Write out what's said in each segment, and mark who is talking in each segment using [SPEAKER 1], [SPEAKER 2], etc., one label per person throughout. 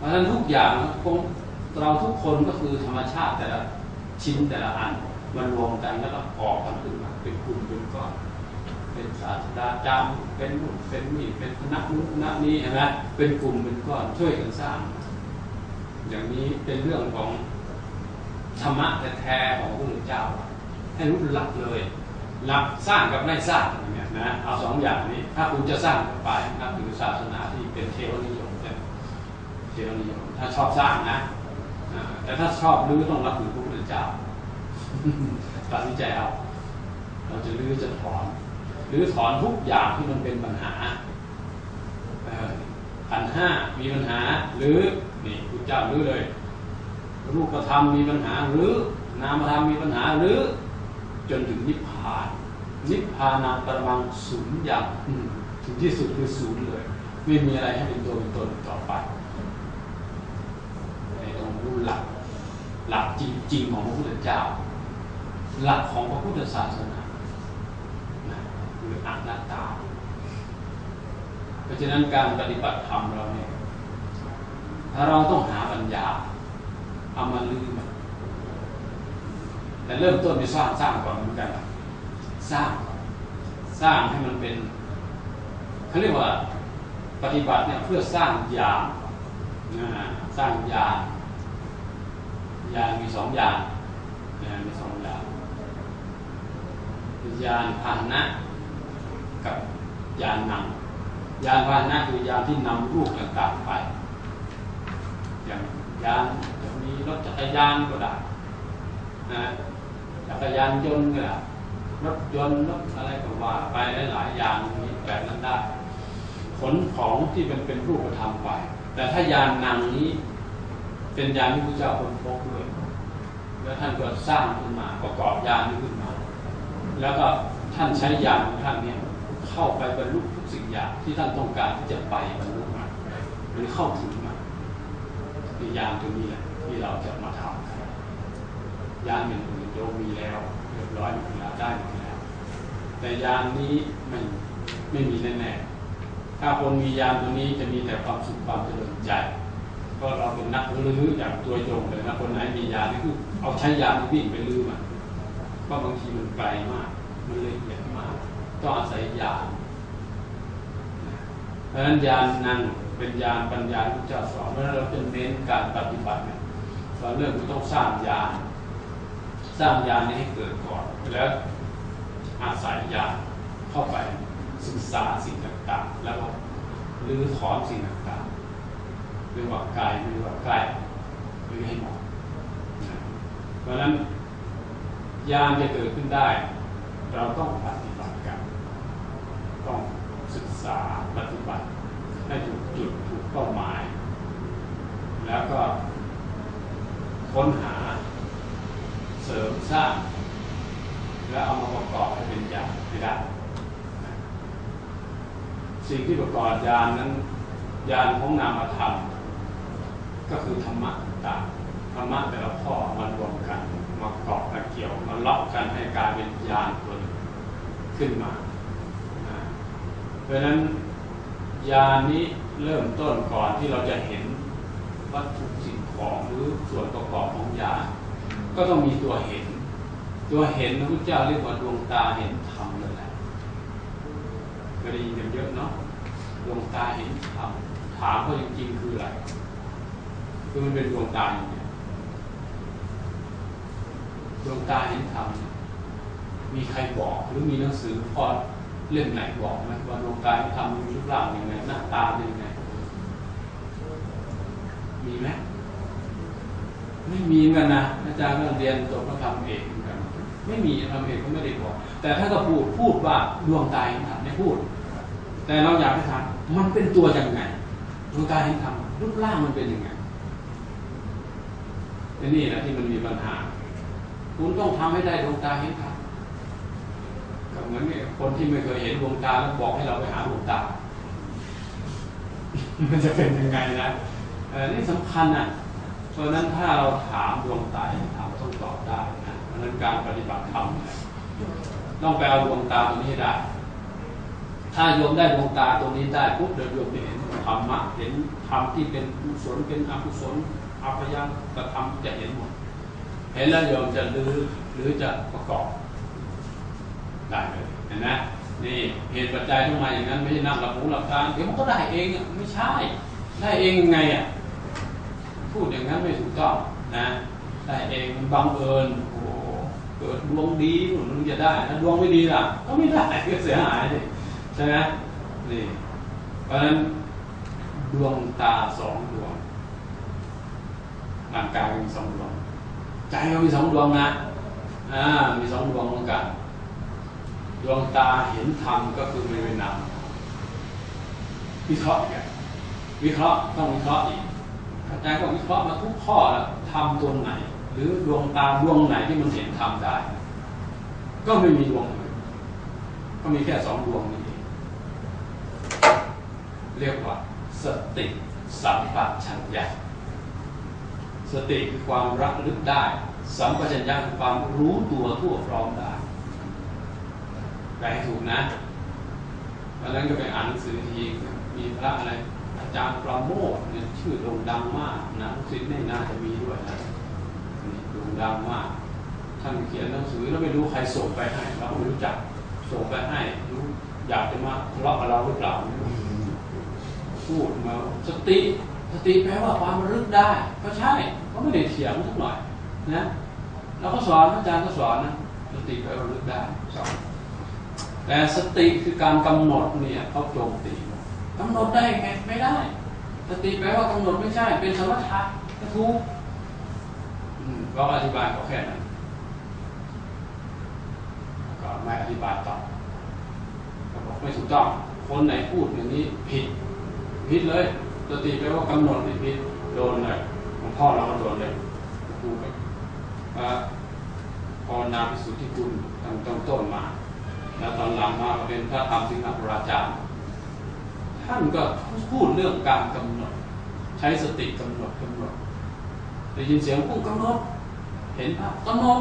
[SPEAKER 1] เพราะฉะนั้นทุกอย่างเราทุกคนก็คือธรรมชาติแต่ละชิ้นแต่ละอันมันรวมกันแล้วก็ออกกันขึ้นมาเป็นกลุ่มเป็นก้อนเป็นศาสตราจารย์เป็นนู่นเป็นนี่เป็นคณะนู้นคณะนี้เห็นไหมเป็นกลุ่มเป็นก้อนช่วยกันสร้าง อย่างนี้เป็นเรื่องของธรรมะแท้ๆของพระพุทธเจ้า ให้รู้หลักเลยหลักสร้างกับไม่สร้างเงี้ยนะเอาสองอย่างนี้ ถ้าคุณจะสร้างไปนับถือศาสนาที่เป็นเทวนิยม เป็นเทวนิยมถ้าชอบสร้างนะแต่ถ้าชอบรื้อต้องรับถือพระพุทธเจ้าตัดสินใจเอาเราจะรื้อจะถอนหรือถอนทุกอย่างที่มันเป็นปัญหาขันห้ามีปัญหาหรือนี่พระเจ้ารื้อเลยรูปธรรมมีปัญหาหรือนามธรรมมีปัญหาหรือ จนถึงนิพพาน นิพพานาปรมังศูนย์อย่างถึงที่สุดคือศูนย์เลย ไม่มีอะไรให้เป็นตัวเป็นตนต่อไปในตรงรู้หลัก หลักจริงๆของพระพุทธเจ้า หลักของพระพุทธศาสนาคืออนัตตา เพราะฉะนั้นการปฏิบัติธรรมเราเนี่ยถ้าเราต้องหาปัญญาเอามาลืมแต่เริ่มต้นไปสร้างสร้างก่อนเหมือนกัน สร้างสร้างให้มันเป็นเขาเรียกว่าปฏิบัติเนี่ยเพื่อสร้างยาสร้างยา ยานมีสองอย่านยานมีสองอย่านยานพาหนะ กับยานนำยานพาหนะคือยานที่นำรูปต่างๆไป อย่างยานจะมีรถจักรยานก็ได้นะจักรยานยนต์ก็ได้รถยนต์รถอะไรก็ว่าไปหลายๆอย่างมีแบบนั้นได้ ขนของที่เป็นเป็นรูปธรรมไป แต่ถ้ายานนางนี้ เป็นยานที่พระเจ้าคนพบด้วยแล้วท่านก็สร้างขึ้นมาประกอบยานนี้ขึ้นมา แล้วก็ท่านใช้ยานของท่านเนี่ยเข้าไปบรรลุทุกสิ่งอย่างที่ท่านต้องการที่จะไปบรรลุมาหรือเข้าถึงมาคือยานตัวนี้แหละที่เราจะมาทำยานหนึ่งโยมีแล้วเรียบร้อยหมดแล้วได้หมดแล้ว แต่ยานนี้ไม่ไม่มีแน่ๆถ้าคนมียานตัวนี้จะมีแต่ความสุขความเจริญใจ ก็เราเป็นนักลื้ออย่างตัวยงเลยนะคนไหนมียานนี่คือเอาใช้ยานวิ่งไปลื้อมันก็บางทีมันไกลมาก มันละเอียดมาก ต้องอาศัยยาเพราะฉะนั้นยานนั่งเป็นยานปัญญาที่จ้าสอนเพราะฉะนั้นเราจะเน้นการปฏิบัติเนี่ยเราเรื่องต้องสร้างยานสร้างยานนี้ให้เกิดก่อนแล้วอาศัยยานเข้าไปศึกษาสิ่งต่างๆ แล้วก็รื้อถอนสิ่งต่างๆ เรียกว่ากายเรียกว่าใกล้รื้อให้หมดเพราะนั้นยานจะเกิดขึ้นได้ เราต้องปฏิบัติกัน ต้องศึกษาปฏิบัติให้ถูกจุดถูกเป้าหมาย แล้วก็ค้นหาเสริมสร้างแล้วเอามาประกอบให้เป็นญาณให้ได้สิ่งที่ประกอบญาณนั้นญาณของนามธรรม ก็คือธรรมะต่างธรรมะแต่ละข้อมารวมกันมาเกาะมาเกี่ยวมาล็อกกันให้กลายเป็นญาณตัวนึงขึ้นมาเพราะฉะนั้นญาณนี้เริ่มต้นก่อนที่เราจะเห็นวัตถุสิ่งของหรือส่วนประกอบของญาณก็ต้องมีตัวเห็น ตัวเห็นพระพุทธเจ้าเรียกว่าดวงตาเห็นธรรมเลยแหละก็ได้ยินกันเยอะเนาะดวงตาเห็นธรรมถามเขาจริงๆคืออะไร คือมันเป็นดวงตาอย่างนี้ดวงตาเห็นธรรมมีใครบอกหรือมีหนังสือพอเล่มไหนบอกไหมว่าดวงตาเห็นธรรมมีรูปร่างยังไงหน้าตาเป็นยังไงมีไหมไม่มีกันนะอาจารย์ก็เรียนจบพระธรรมเอกกัน ไม่มีธรรมเอกก็ไม่ได้บอก แต่ถ้าก็พูดพูดว่าดวงตาเห็นธรรมไม่พูด แต่เราอยากให้ถามมันเป็นตัวยังไงดวงตาเห็นธรรมรูปร่างมันเป็นยังไง นี่แหละที่มันมีปัญหา คุณต้องทำให้ได้ดวงตาเห็นธรรมก็เหมือนเนี่ยคนที่ไม่เคยเห็นดวงตาแล้วบอกให้เราไปหาดวงตา มันจะเป็นยังไงนะเออนี่สำคัญอะเพราะนั้นถ้าเราถามดวงตาถามต้องตอบได้นะเพราะนั้นการปฏิบัติธรรมต้องไปเอาดวงตาตรงนี้ได้ ถ้าโยมได้ดวงตาตรงนี้ได้ปุ๊บเดี๋ยวโยมจะเห็นธรรมะเห็นธรรมที่เป็นกุศลเป็นอกุศล อัพยังกระทำจะเห็นหมด เห็นแล้วโยมจะลื้อหรือจะประกอบ ได้เลยเห็นไหมนี่เหตุปัจจัยทำไมอย่างนั้น ไม่ใช่นั่งหลับหูหลับตาเดี๋ยวมันก็ได้เองไม่ใช่ ได้เองยังไงอะพูดอย่างนั้นไม่ถูกต้องนะได้เองมันบังเอิญโอ้เกิดดวงดีมันจะได้ถ้าดวงไม่ดีล่ะ ก็ไม่ได้ก็เสียหายดิใช่ไหมนี่เพราะฉะนั้นดวงตาสองดวง ร่างกายมีสองดวงใจก็มีสองดวงนะอ่ามีสองดวงเหมือนกัน ดวงตาเห็นธรรมก็คือไม่เป็นนามวิเคราะห์อีกันวิเคราะห์ต้องวิเคราะห์อีกอาจารย์ก็วิเคราะห์มาทุกข้อแล้วทำตัวไหน หรือดวงตาดวงไหนที่มันเห็นธรรมได้ ก็ไม่มีดวงอื่นก็มีแค่สองดวงนี้เรียกว่าสติสัมปชัญญะ สติคือความระลึกได้ สัมปชัญญะคือความรู้ตัวทั่วพร้อมได้แปลให้ถูกนะวันนั้นก็ไปอ่านหนังสือทีมีพระอะไร อาจารย์ประโมทเนี่ยชื่อโด่งดังมากนะลูกศิษย์นี่น่าจะมีด้วยนะนี่โด่งดังมาก ท่านเขียนหนังสือแล้วไม่รู้ใครส่งไปให้เราไม่รู้จักส่งไปให้รู้อยากจะมาทะเลาะกับเราหรือเปล่าพูดมาสติ สติแปลว่าความระลึกได้ ก็ใช่ก็ไม่ได้เถียงสักหน่อยนะเราก็สอนอาจารย์ก็สอนนะสติแปลว่าระลึกได้สอนแต่สติคือการกำหนดเนี่ยเขาโจมตีกำหนดได้ไงไม่ได้ สติแปลว่ากำหนดไม่ใช่ เป็นสมถะก็ถูกอืมก็อธิบายเขาแค่นั้นก็ไม่อธิบายต่อบอกไม่ถูกต้องคนไหนพูดอย่างนี้ผิดผิดเลย สติแปลว่ากำหนดผิดผิดโดนเลยหลวงพ่อเราโดนเลยครูกับพระพรนาพิสุทธิคุณตั้งต้นต้นมา แล้วตอนหลังมาเป็นพระธรรมสิงห์ราจารย์ท่านก็พูดเรื่องการกำหนด ใช้สติกำหนดกำหนดได้ยินเสียงพูดกำหนด เห็นภาพกำหนด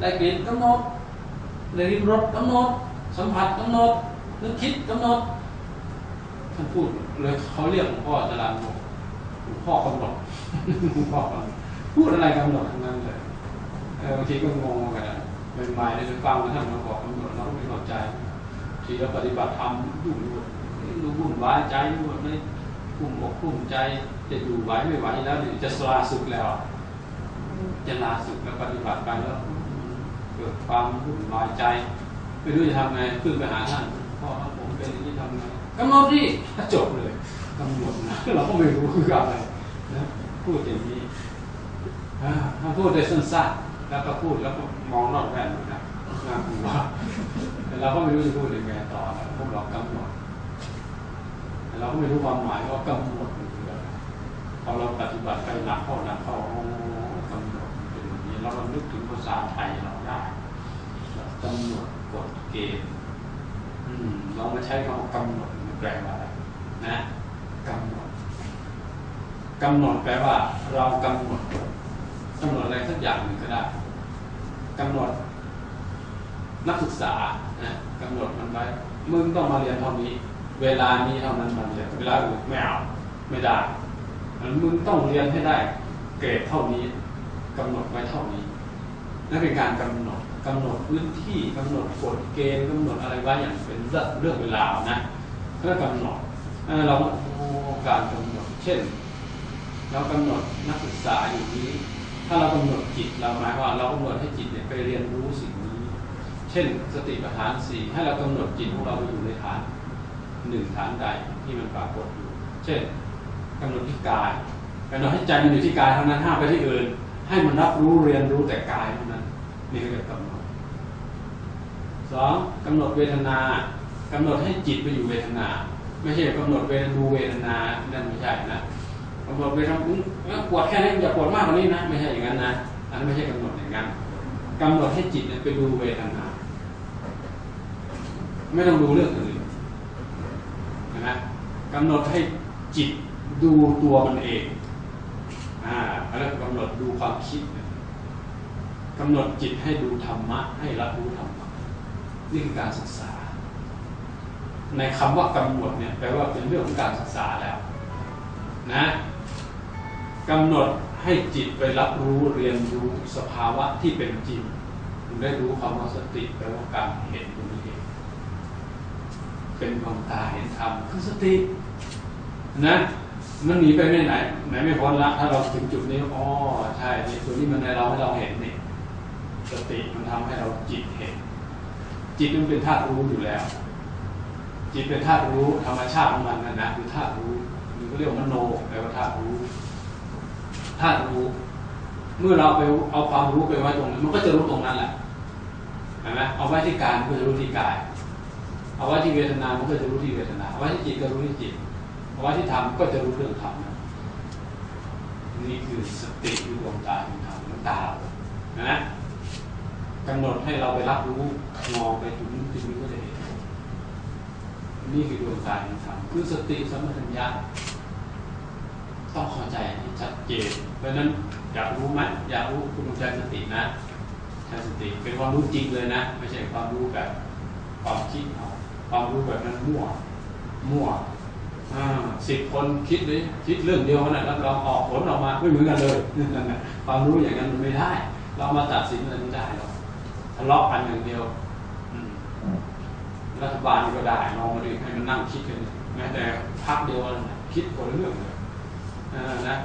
[SPEAKER 1] ได้กลิ่นกำหนดได้ริมรสกำหนด สัมผัสกำหนดนึกคิดกำหนดท่านพูด เลยเขาเรียกหลวงพ่อจรัญโมหลวงพ่อกำหนดหลวงพ่อกำหนดพูดอะไรกำหนดทั้งนั้นเลยเออบางทีก็งงกันนะใหม่ๆได้ไปฟังท่านมาบอกกำหนดเราไม่เข้าใจทีเราปฏิบัติธรรมยุ่งยุ่งดูวุ่นวายใจยุ่งไม่กุ้มอกกุ้มใจจะอยู่ไหวไม่ไหวแล้วเดี๋ยจะลาสึกแล้ว จะลาสึกแล้วปฏิบัติไปแล้วเกิดความวุ่นวายใจไม่รู้จะทำไงขึ้นไปหาท่านพ่อ กำหนดดิจบเลยกำหนดนะเราก็ไม่รู้คืออะไรนะพูดอย่างนี้ถ้าพูดได้สั้นๆแล้วก็พูดแล้วก็มองนอกแว่นนะน่ากลัวแต่เราก็ไม่รู้จะพูดยังไงต่อนะพวกเรากำหนดแต่เราก็ไม่รู้ความหมายว่ากำหนดคืออะไรพอเราปฏิบัติไปหนักเข้าหนักเข้าอ๋อกำหนดเป็นอย่างนี้เราเรานึกถึงภาษาไทยเราได้กำหนดกฎเกณฑ์อืมเรามาใช้คำว่ากำหนด แปลว่าอะไรนะกำหนดกำหนดแปลว่า เรากำหนดกำหนดอะไรสักอย่างหนึ่งก็ได้กำหนดนักศึกษานะกำหนดมันไว้มึงต้องมาเรียนเท่านี้ เวลานี้เท่านั้นมาเรียนเวลาอื่นไม่เอาไม่ได้มึงต้องเรียนให้ได้ เกรดเท่านี้กำหนดไว้เท่านี้นั่นเป็นการกำหนดกำหนดพื้นที่กำหนดกฎเกณฑ์กำหนดอะไรไว้อย่างเป็นเรื่องเรื่องเวลานะ เพื่อกำหนดเราการกำหนดเช่น เรากำหนดนักศึกษาอยู่นี้ ถ้าเรากำหนดจิตเราหมายว่าเรากำหนดให้จิตเนี่ยไปเรียนรู้สิ่งนี้ เช่นสติปัฏฐานสี่ให้เรากำหนดจิตของเราไปอยู่ในฐานหนึ่งฐานใดที่มันปรากฏอยู่ เช่นกำหนดที่กายกำหนดให้ใจมันอยู่ที่กายเท่านั้นห้ามไปที่อื่น ให้มันรับรู้เรียนรู้แต่กายเท่านั้นนี่คือกำหนดสองกำหนดเวทนา กำหนดให้จิตไปอยู่เวทนา ไม่ใช่กำหนดเวดูเวทนานั่นไม่ใช่นะกำหนดไปทำปวดแค่นี้อย่าปวดมากกว่านี้นะไม่ใช่อย่างนั้นนะอันนั้นไม่ใช่กำหนดอย่างนั้นกำหนดให้จิตเนี่ยไปดูเวทนา ไม่ต้องดูเรื่องอื่นนะกำหนดให้จิตดูตัวมันเองอ่าแล้วกำหนดดูความคิดกำหนดจิตให้ดูธรรมะให้รับรู้ธรรมะนี่คือการศึกษา ในคำว่ากำหนดเนี่ยแปลว่าเป็นเรื่องของการศึกษาแล้วนะกำหนดให้จิตไปรับรู้เรียนรู้สภาวะที่เป็นจริงถึงได้รู้คำว่าสติแปลว่าการเห็นตรงนี้เองเป็นดวงตาเห็นธรรมคือสตินะมันหนีไปไม่ไหนไหนไม่พ้นละถ้าเราถึงจุดนี้อ๋อใช่ในตัวนี้มันในเราให้เราเห็นนี่สติมันทำให้เราจิตเห็น จิตมันเป็นธาตุรู้อยู่แล้ว จิตเป็นธาตุรู้ธรรมชาติของมันนะนะคือธาตุรู้มันก็เรียกว่ามโนแปลว่าธาตุรู้ธาตุรู้ เมื่อเราไปเอาความรู้ไปไว้ตรงนั้นมันก็จะรู้ตรงนั้นแหละเห็นไหมเอาไว้ที่กายมันก็จะรู้ที่กาย เอาไว้ที่เวทนามันก็จะรู้ที่เวทนาเอาไว้ที่จิตก็รู้ที่จิตเอาไว้ที่ธรรมก็จะรู้เรื่องธรรมนี่คือสติคือดวงตาของธรรมดวงตาเรานะกำหนดให้เราไปรับรู้มองไปถึงจุดนี้ก็จะเห็น นี่คือดวงตาของธรรมคือสติสัมปชัญญะต้องเข้าใจให้ชัดเจนเพราะนั้นอยากรู้ไหมอยากรู้คุณต้องใช้สตินะใช้สติเป็นความรู้จริงเลยนะ ไม่ใช่ความรู้แบบความคิดเอาความรู้แบบนั้นมั่วมั่วสิบคนคิดเลยคิดเรื่องเดียวขนาดนั้นเราออกผลออกมาไม่เหมือนกันเลยความรู้อย่างนั้นมันไม่ได้ เรามาตัดสินอะไรไม่ได้หรอกทะเลาะกันอย่างเดียว รัฐบาลก็ได้ลองมาดูให้มันนั่งคิดกันแม้แต่พักเดียวคิดคนละเรื่องเลยนะ